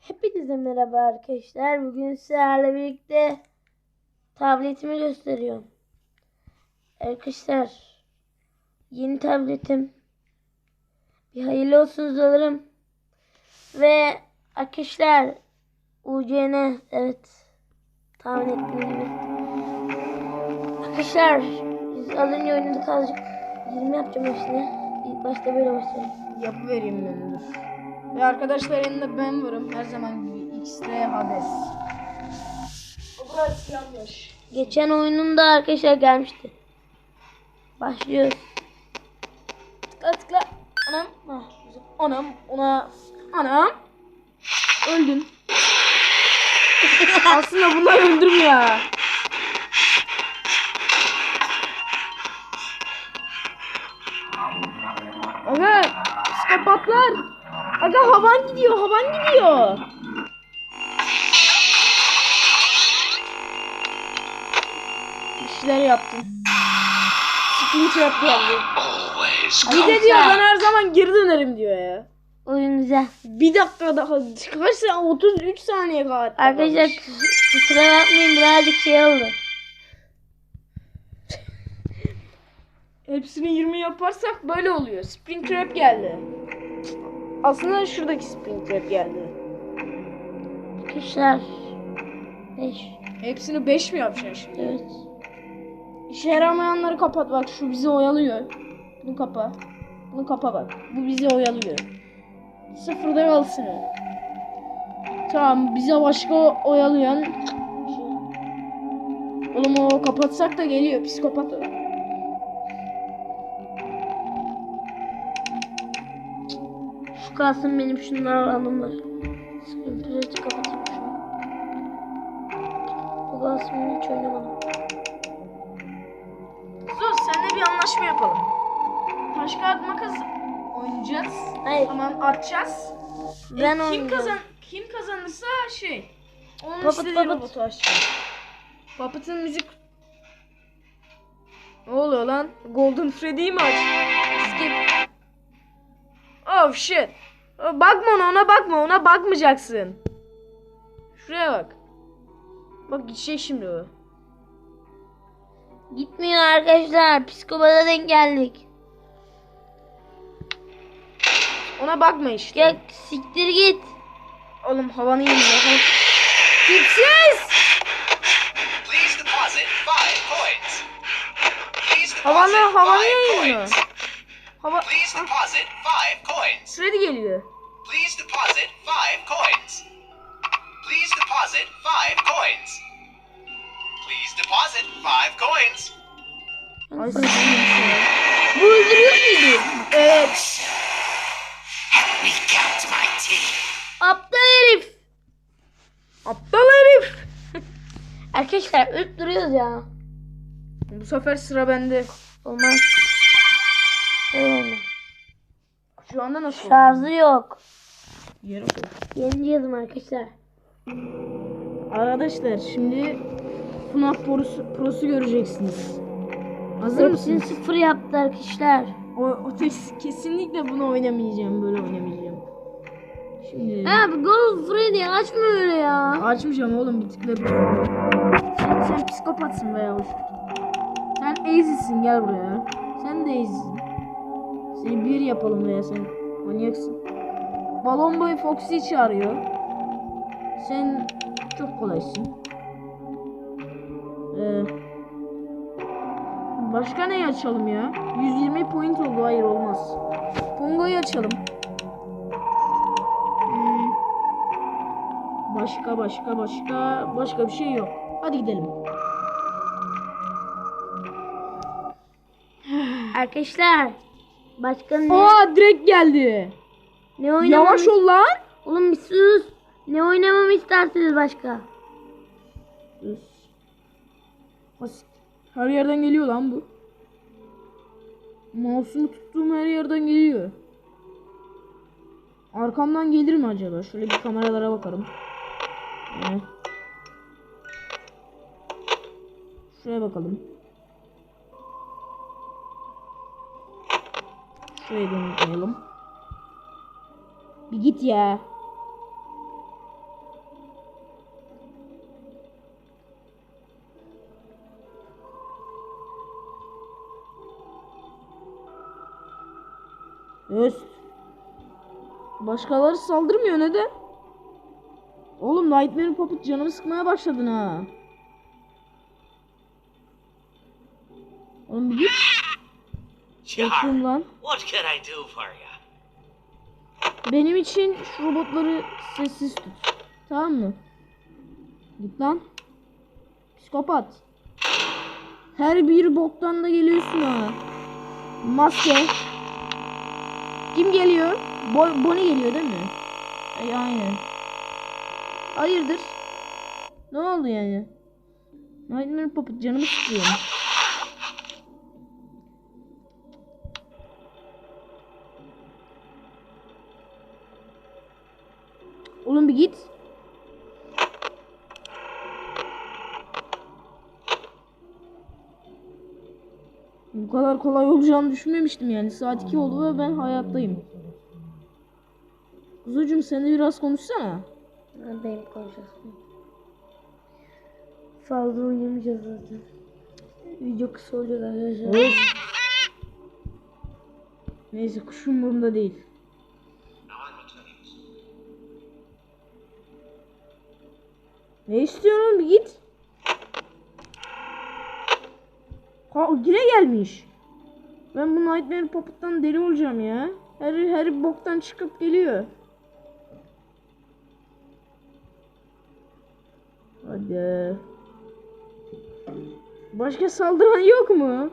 Hepinize merhaba arkadaşlar. Bugün sizlerle birlikte tabletimi gösteriyorum. Arkadaşlar yeni tabletim. Bir hayırlı olsun alırım. Ve arkadaşlar UCN evet tahmin ettiğim gibi. Arkadaşlar biz az önce oynadık azıcık 20 yapacağım hepsini. İlk başta böyle başlayalım. Yapıvereyim ben dur. Ve arkadaşlar yanında ben varım. Her zaman gibi X-Ray Hades. Biraz yanlış. Geçen oyunun da arkadaşlar gelmişti. Başlıyoruz. Tıkla tıkla. Anam. Ah, güzel. Anam. Ona. Anam. Öldüm. Aslında bunlar öldürmüyor. Aga psikopatlar. Aga havan gidiyor havan gidiyor. Bir şeyler yaptım. Spin trap geldi. Bir de diyor ben her zaman geri dönerim diyor ya. Oyun güzel. Bir dakika daha kaç saniye 33 saniye kadar. Arkadaşlar kus- kusura bakmayın birazcık şey oldu. Hepsini 20 yaparsak böyle oluyor. Spring Trap geldi. Aslında şuradaki Spring Trap geldi. Arkadaşlar 5 Hepsini 5 mi yapacaksın şimdi? evet. İşe yaramayanları kapat bak şu bizi oyalıyor. Bunu kapa. Bunu kapa bak. Bu bizi oyalıyor. Sıfırda kalsın o. Tamam bize başka oyalayan. Oğlum o kapatsak da geliyor psikopat o. kalsın benim şunlar. Screen Press'i kapatayım şunu. Bu kalsın hiç oynamadım. Sus senle bir anlaşma yapalım. Taş kağıt makas oynayacağız. Hayır. Tamam atacağız. E, Ben kim oynayacağım. kazan kim kazanırsa şey. Onun Puppet, istediği puppet. robotu açacağız. Müzik Ne oluyor lan? Golden Freddy'yi mi aç? Skip. Oh shit. Bakma ona ona bakma ona bakmayacaksın. Şuraya bak. Bak gidecek şimdi o. Gitmiyor arkadaşlar. Psikopata denk geldik. Ona bakma işte. Gel siktir git. Oğlum havanı yemiyor. Tipsiz! Havanı havanı coins. Hava Please deposit five coins. Freddy geliyor. Please deposit five coins. Please deposit five coins. Please deposit five coins. Ay sinirlendim. Bu öldürüyor muydu? Evet. Help me count my teeth. Aptal herif. Aptal herif. Arkadaşlar ölüp duruyoruz ya. Bu sefer sıra bende. Olmaz. Öyle. Şu anda nasıl? Şarjı yok. Yarım. Yeni yazım arkadaşlar. Arkadaşlar şimdi FNAF Pro'su, Pro'su göreceksiniz. Hazır Hepsini mısınız? sıfır yaptı arkadaşlar. O, o kesinlikle bunu oynamayacağım. Böyle oynamayacağım. Şimdi Abi Golf Freddy açma öyle ya. açmayacağım oğlum bir tıkla. Sen, sen psikopatsın be yavuş. Sen Easy'sin gel buraya. Sen de Easy'sin. Seni bir yapalım veya sen manyaksın. Balon boy Foxy çağırıyor. Sen çok kolaysın. Ee, başka ne açalım ya? 120 point oldu. Hayır olmaz. Pongo'yu açalım. Hmm. Başka başka başka başka bir şey yok. Hadi gidelim. Arkadaşlar. Başka ne? Aa direkt geldi. ne oynamamı Yavaş ol lan. Oğlum bir sus. Ne oynamamı istersiniz başka? Sus. Basit. Her yerden geliyor lan bu. Mouse'umu tuttuğum her yerden geliyor. Arkamdan gelir mi acaba? Şöyle bir kameralara bakalım. Evet. Şuraya bakalım. Şuraya dönüp alalım. Bir git ya. Öst. Başkaları saldırmıyor ne de? Oğlum Nightmare Puppet canımı sıkmaya başladın ha. Oğlum bir git. Korktum lan. Benim için şu robotları sessiz tut. Tamam mı? Git lan. Psikopat. Her bir boktan da geliyorsun ha. Maske. Kim geliyor? Bo Bonnie geliyor değil mi? Ay, aynen. Hayırdır? Ne oldu yani? Nightmare Puppet canımı sıkıyor. Oğlum bir git. Bu kadar kolay olacağını düşünmemiştim yani. Saat 2 oldu ve ben hayattayım. Kuzucuğum sen de biraz konuşsana. Ben benim konuşasın. Fazla oynamayacağız zaten. Video kısa olacak arkadaşlar. Neyse kuşun burnunda değil. Ne istiyorsun git. Ha yine gelmiş. Ben bu Nightmare Puppet'tan deli olacağım ya. Her her boktan çıkıp geliyor. Hadi. Başka saldıran yok mu?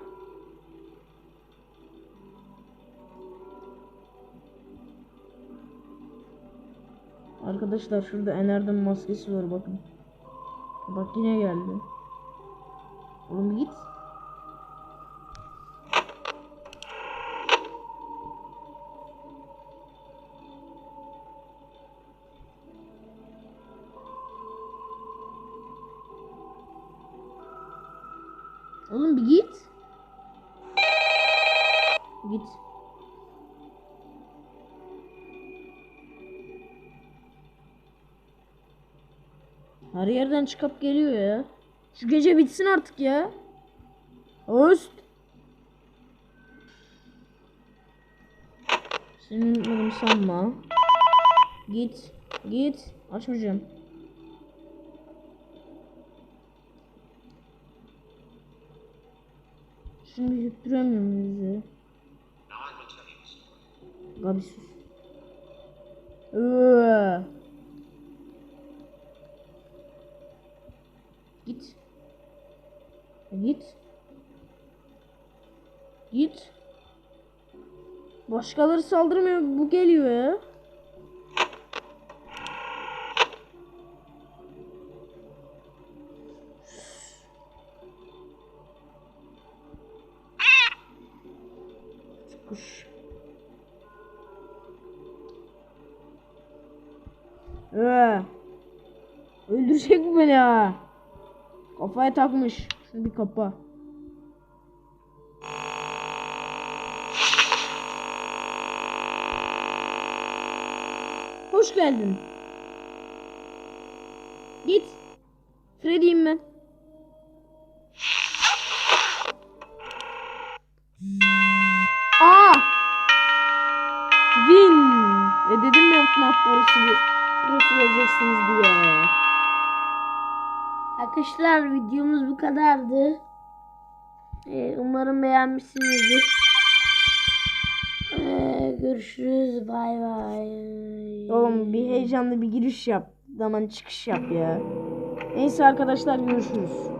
Arkadaşlar şurada Ener'den maskesi var bakın. Bak yine geldi. Oğlum git. Oğlum bir git. Git. Her yerden çıkıp geliyor ya. Şu gece bitsin artık ya. Öst. Seni unutmadım sanma. Git. Git. Açmayacağım. Şimdi yutturamıyorum bizi. Gabi sus. Iıı. Git. Git. Git. Başkaları saldırmıyor. Bu geliyor ya. Ee, öldürecek mi beni ha? Kafaya takmış. Şunu bir kapa. Hoş geldin. Git. Freddy'yim ben. Aa! Win. E dedim ya FNAF prosu, prosu vereceksiniz diye. Arkadaşlar videomuz bu kadardı. Ee, umarım beğenmişsinizdir. Ee, görüşürüz. Bay bay. Oğlum bir heyecanlı bir giriş yap. Zaman çıkış yap ya. Neyse arkadaşlar görüşürüz.